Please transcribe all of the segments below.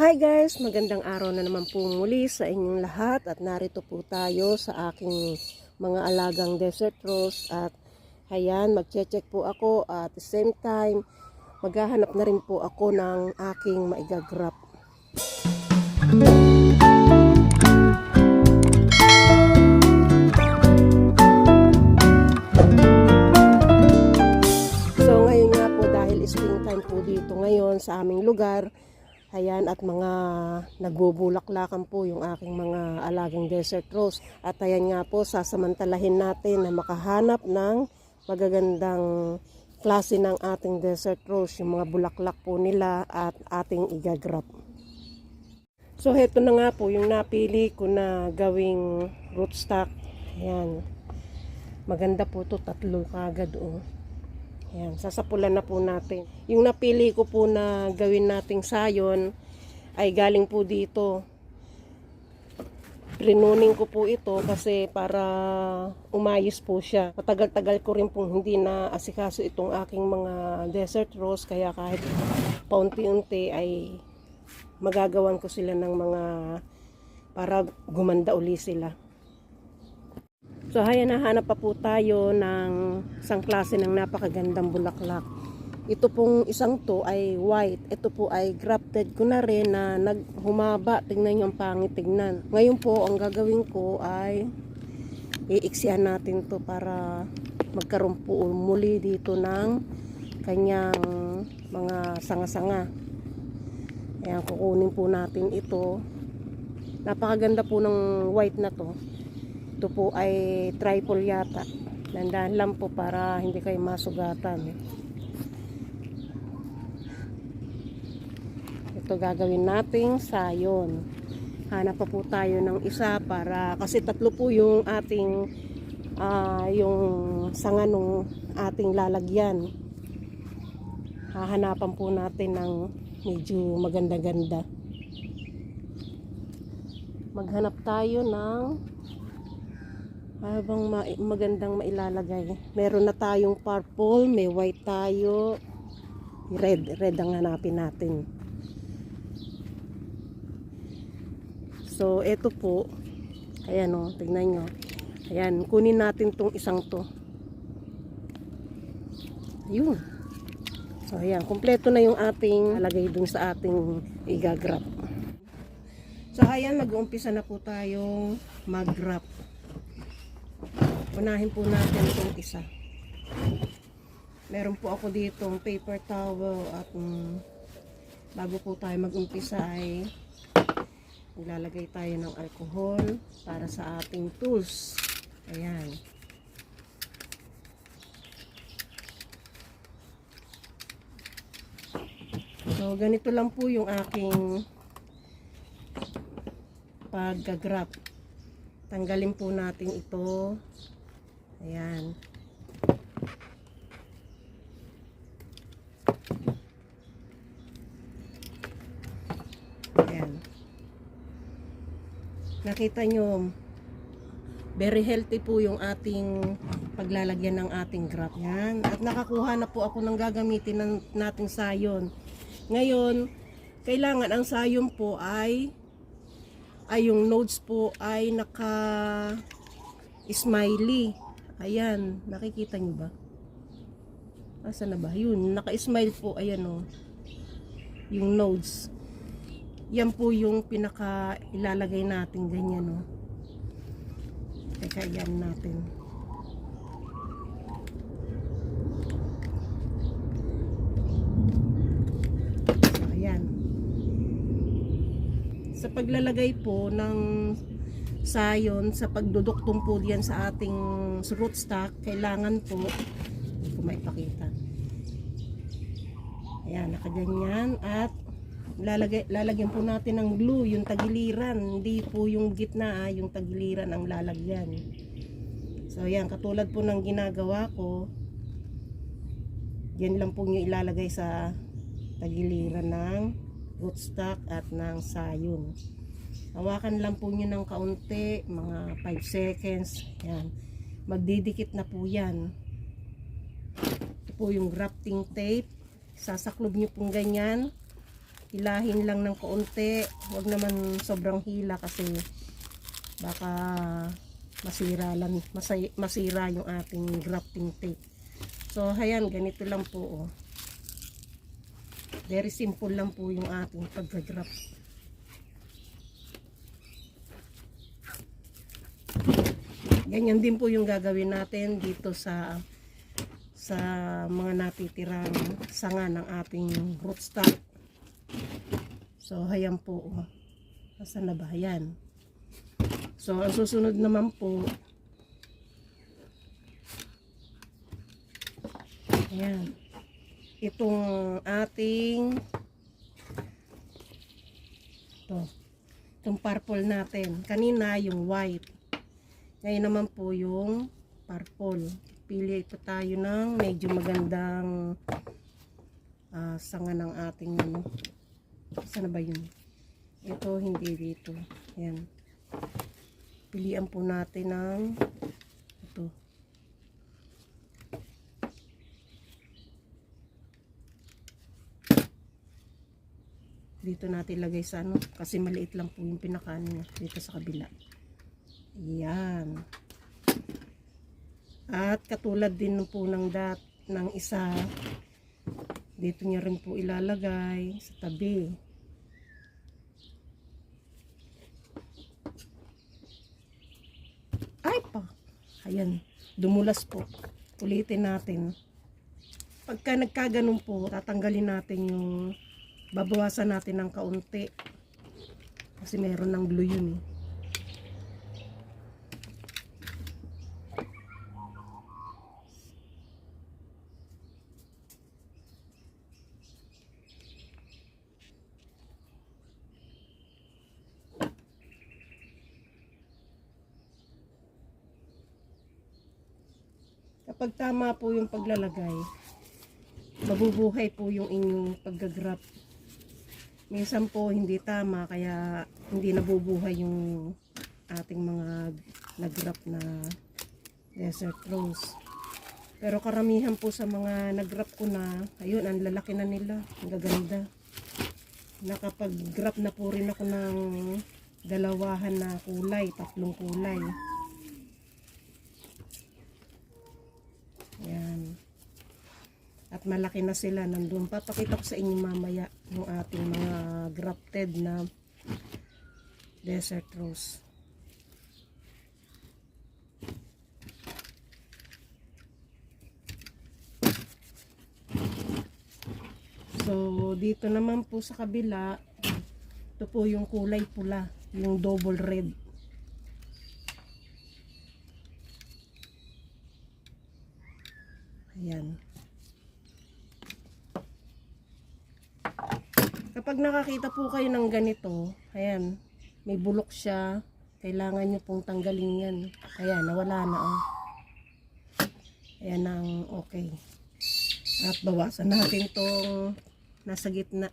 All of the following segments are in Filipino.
Hi guys! Magandang araw na naman po muli sa inyong lahat at narito po tayo sa aking mga alagang desert rose at ayan, magche-check po ako at the same time maghahanap na rin po ako ng aking maigagrap. So ngayon nga po dahil springtime po dito ngayon sa aming lugar, ayan at mga nagbubulaklakan po yung aking mga alagang desert rose. At ayan nga po sasamantalahin natin na makahanap ng magagandang klase ng ating desert rose, yung mga bulaklak po nila at ating igagrap. So heto na nga po yung napili ko na gawing rootstock. Ayan. Maganda po to tatlo kagad oh. Ayan, sasapulan na po natin. Yung napili ko po na gawin nating sayon ay galing po dito. Rinuning ko po ito kasi para umayos po siya. Matagal-tagal ko rin pong hindi na asikaso itong aking mga desert rose kaya kahit paunti-unti ay magagawan ko sila ng mga para gumanda uli sila. So, hayan nahanap pa po tayo ng isang klase ng napakagandang bulaklak. Ito pong isang to ay white. Ito po ay grafted ko na rin na naghumaba. Tingnan nyo ang pangit tignan. Ngayon po, ang gagawin ko ay iiksian natin to para magkaroon po muli dito ng kanyang mga sanga-sanga. Ayan, kukunin po natin ito. Napakaganda po ng white na to. Ito po ay triple yata. Landahan lang po para hindi kayo masugatan. Ito gagawin nating sayon. Hanap pa po tayo ng isa para kasi tatlo po yung ating ah, yung sanga nung ating lalagyan. Hahanapan po natin ng medyo maganda-ganda. Maghanap tayo ng habang ma- magandang mailalagay. Meron na tayong purple, may white tayo. Red, red ang hanapin natin. So, eto po. Ayan o, tignan nyo. Ayan, kunin natin tong isang to. Yun. So, ayan, kumpleto na yung ating lagay dun sa ating igagrap. So, ayan, mag-uumpisa na po tayong mag-grab. Unahin po natin itong isa. Meron po ako ditong paper towel at mm, bago po tayo mag-umpisa ay maglalagay tayo ng alcohol para sa ating tools. Ayan. So, ganito lang po yung aking pag-grab. Tanggalin po natin ito. Ayan. Ayan. Nakita nyo, very healthy po yung ating paglalagyan ng ating graph. Yan. At nakakuha na po ako ng gagamitin ng nating sayon. Ngayon, kailangan ang sayon po ay ay yung nodes po ay naka smiley. Ayan, nakikita nyo ba? Asa na ba? Yun, naka-smile po. Ayan o. Yung nodes. Yan po yung pinaka ilalagay natin ganyan o. Teka, yan natin. Ayan. Sa paglalagay po ng sayon, sa pagduduktong po diyan sa ating rootstock, kailangan po, hindi ko maipakita. Ayan, nakaganyan. At lalagay, lalagyan po natin ng glue, yung tagiliran. Hindi po yung gitna, ah, yung tagiliran ang lalagyan. So, ayan, katulad po ng ginagawa ko, yan lang po yung ilalagay sa tagiliran ng rootstock at ng sayon. Hawakan lang po nyo ng kaunti, mga 5 seconds. Yan. Magdidikit na po yan. Ito po yung grafting tape. Sasaklob nyo pong ganyan. hilahin lang ng kaunti. Huwag naman sobrang hila kasi baka masira lang masira yung ating grafting tape. So, ayan, ganito lang po. Oh. Very simple lang po yung ating pagka-graft. Ganyan din po yung gagawin natin dito sa sa mga natitirang sanga ng ating rootstock. So, hayan po. Oh. Nasaan na ba? Ayan. So, ang susunod naman po, ayan, itong ating, ito, itong purple natin. Kanina, yung white. Ngayon naman po yung purple. Pili po tayo ng medyo magandang ah, sanga ng ating ano. Saan na ba yun? Ito, hindi dito. Ayan. Pilian po natin ng ito. Dito natin lagay sa ano. Kasi maliit lang po yung pinakaano niya. Dito sa kabila. Ayan. At katulad din po ng dat ng isa, dito niya rin po ilalagay sa tabi. Ay pa. Ayan. Dumulas po. Ulitin natin. Pagka nagkaganon po, tatanggalin natin yung babawasan natin ng kaunti. Kasi meron ng glue yun eh. Kapag tama po yung paglalagay, mabubuhay po yung inyong paggagrap. Minsan po hindi tama kaya hindi nabubuhay yung ating mga nagrap na desert rose. Pero karamihan po sa mga nagrap ko na, ayun, ang lalaki na nila. Ang gaganda. Nakapag-grap na po rin ako ng dalawahan na kulay, tatlong kulay. Ayan. At malaki na sila nandun. Papakita ko sa inyo mamaya yung ating mga grafted na desert rose. So, dito naman po sa kabila, ito po yung kulay pula, yung double red. Ayan. Kapag nakakita po kayo ng ganito, ayan, may bulok siya, kailangan nyo pong tanggalin yan. Ayan, nawala na oh. Ayan ang okay. At bawasan natin tong nasa gitna.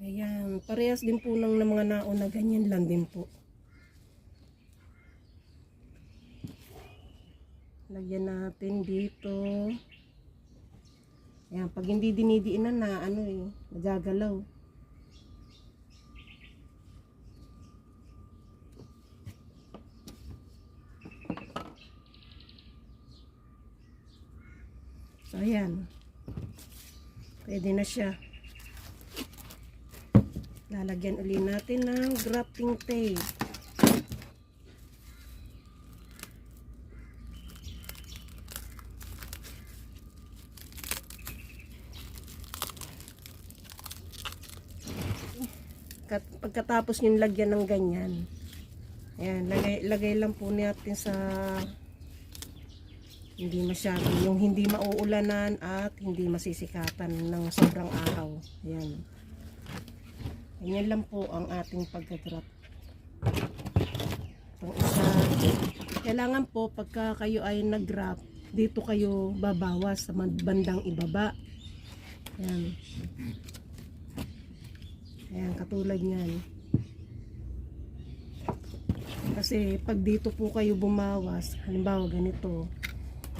Ayan, parehas din po ng, mga nauna, ganyan lang din po. Lagyan natin dito. Ayan, pag hindi dinidiinan na, ano eh, nagagalaw. So, ayan. Pwede na siya. Lalagyan uli natin ng grafting tape. Kat- pagkatapos yung lagyan ng ganyan. Ayan, lagay, lagay lang po natin sa hindi masyado yung hindi mauulanan at hindi masisikatan ng sobrang araw. Ayan. Ganyan lang po ang ating pagkagrap itong isa. Kailangan po pagka kayo ay nag-grab dito kayo babawas sa bandang ibaba. Ayan Ayan, katulad niyan. Kasi pag dito po kayo bumawas, halimbawa ganito,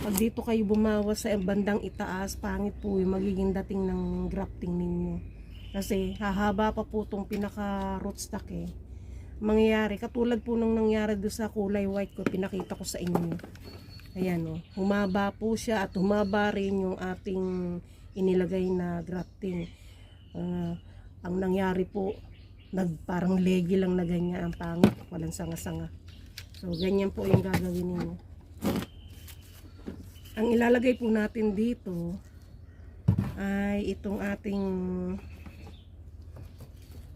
pag dito kayo bumawas sa bandang itaas, pangit po yung magiging dating ng grafting ninyo. Kasi hahaba pa po itong pinaka rootstock eh. Mangyayari, katulad po nung nangyari doon sa kulay white ko, pinakita ko sa inyo. Ayan o, humaba po siya at humaba rin yung ating inilagay na grafting. Ah, ang nangyari po, nag, parang legi lang na ganyan ang pangit, walang sanga-sanga. So, ganyan po yung gagawin ninyo. Ang ilalagay po natin dito ay itong ating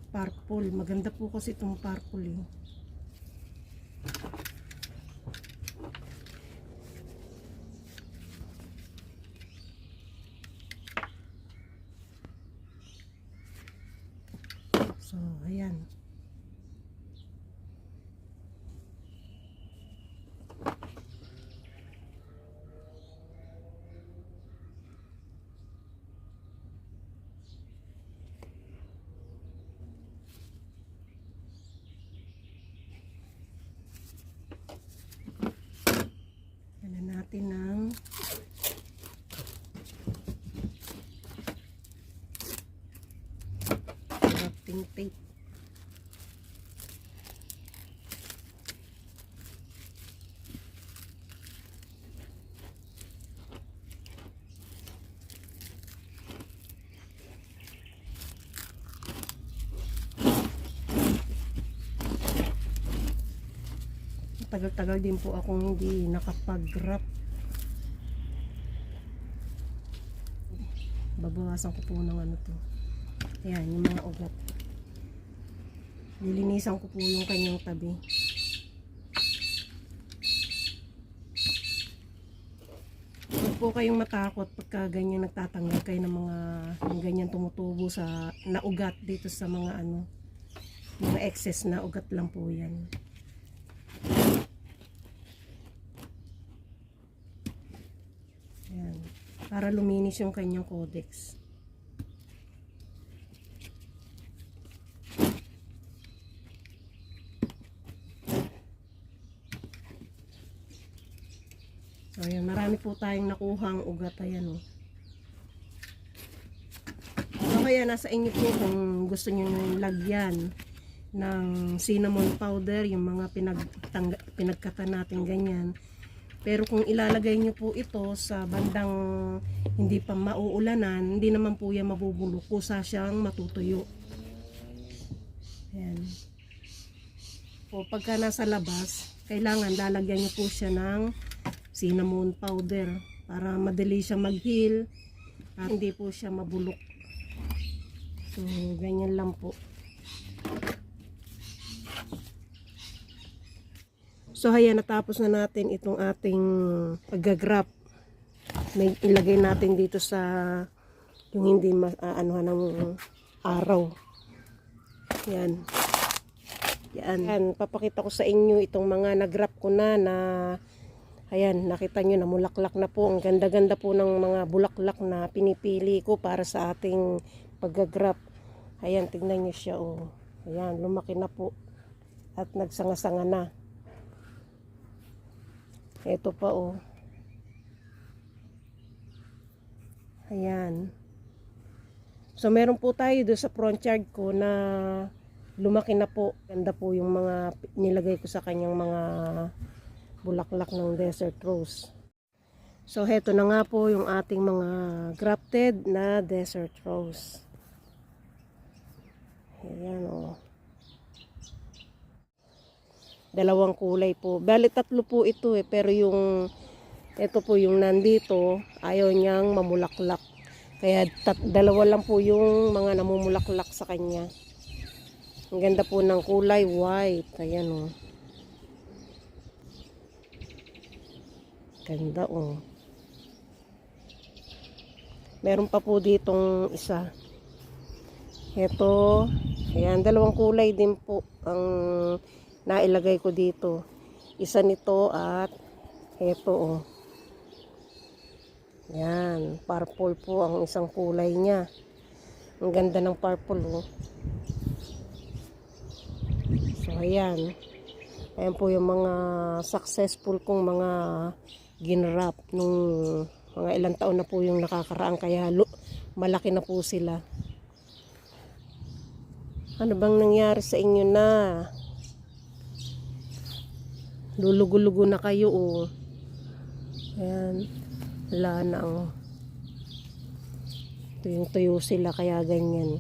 purple. Maganda po kasi itong purple eh. So, ayan. Yan natin ng crafting tape. Tagal-tagal din po akong hindi nakapag-wrap. Babawasan ko po ng ano to. Ayan, yung mga ugat. Nilinisan ko po yung kanyang tabi. Huwag po kayong matakot pagka ganyan nagtatanggal kayo ng mga yung ganyan tumutubo sa naugat dito sa mga ano mga excess na ugat lang po yan. Ayan. Para luminis yung kanyang codex. So, ayan. Marami po tayong nakuhang ugat. Ayan, oh. So, kaya nasa inyo po kung gusto nyo lagyan ng cinnamon powder, yung mga pinagtangga, pinagkata natin ganyan. Pero kung ilalagay nyo po ito sa bandang hindi pa mauulanan, hindi naman po yan mabubulok. Kusa siyang matutuyo. Ayan. O pagka nasa labas, kailangan lalagyan nyo po siya ng cinnamon powder para madali siya mag-heal at hindi po siya mabulok. So, ganyan lang po. So, ayan, natapos na natin itong ating pag-grab. May ilagay natin dito sa yung hindi ma, ng araw. Yan. Yan. Yan. Papakita ko sa inyo itong mga nag-wrap ko na na ayan, nakita nyo na mulaklak na po. Ang ganda-ganda po ng mga bulaklak na pinipili ko para sa ating pag-grab. Ayan, tignan nyo siya. Oh. Ayan, lumaki na po. At nagsanga-sanga na. Ito pa oh. Ayan. So meron po tayo doon sa front yard ko na lumaki na po. Ganda po yung mga nilagay ko sa kanyang mga bulaklak ng desert rose. So heto na nga po yung ating mga grafted na desert rose. Ayan oh. Dalawang kulay po. Bali tatlo po ito eh. Pero yung ito po yung nandito, ayaw niyang mamulaklak. Kaya tat, dalawa lang po yung mga namumulaklak sa kanya. Ang ganda po ng kulay white. Ayan oh. Ganda oh. Meron pa po ditong isa. Ito, ayan, dalawang kulay din po ang nailagay ko dito. Isa nito at ito oh. Yan, purple po ang isang kulay niya. Ang ganda ng purple oh. So ayan. Ayan po yung mga successful kong mga ginrap nung mga ilang taon na po yung nakakaraan kaya lu- malaki na po sila. Ano bang nangyari sa inyo na? Lulugo-lugo na kayo oh. Ayan. Wala oh. Tuyong-tuyo sila kaya ganyan.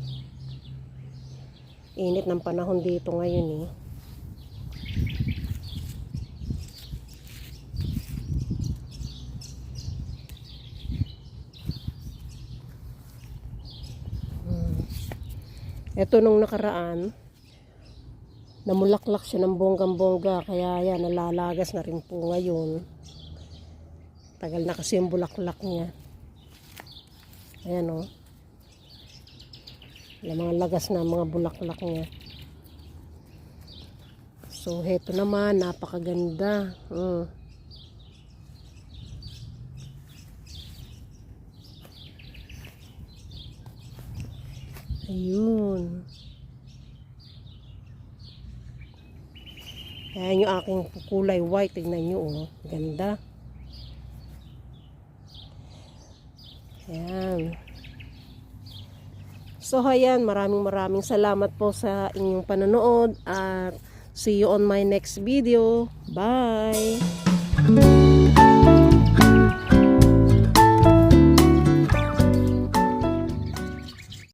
Init ng panahon dito ngayon eh. Ito nung nakaraan, namulaklak siya ng bonggang-bongga, kaya yan, nalalagas na rin po ngayon. Tagal na kasi yung bulaklak niya. Ayan o. Oh. Yung mga lagas na mga bulaklak niya. So, heto naman, napakaganda. Mm. Ayun. Ayan yung aking kulay white. Tignan nyo, oh. Ganda. Ayan. So, ayan. Maraming maraming salamat po sa inyong panonood. At see you on my next video. Bye!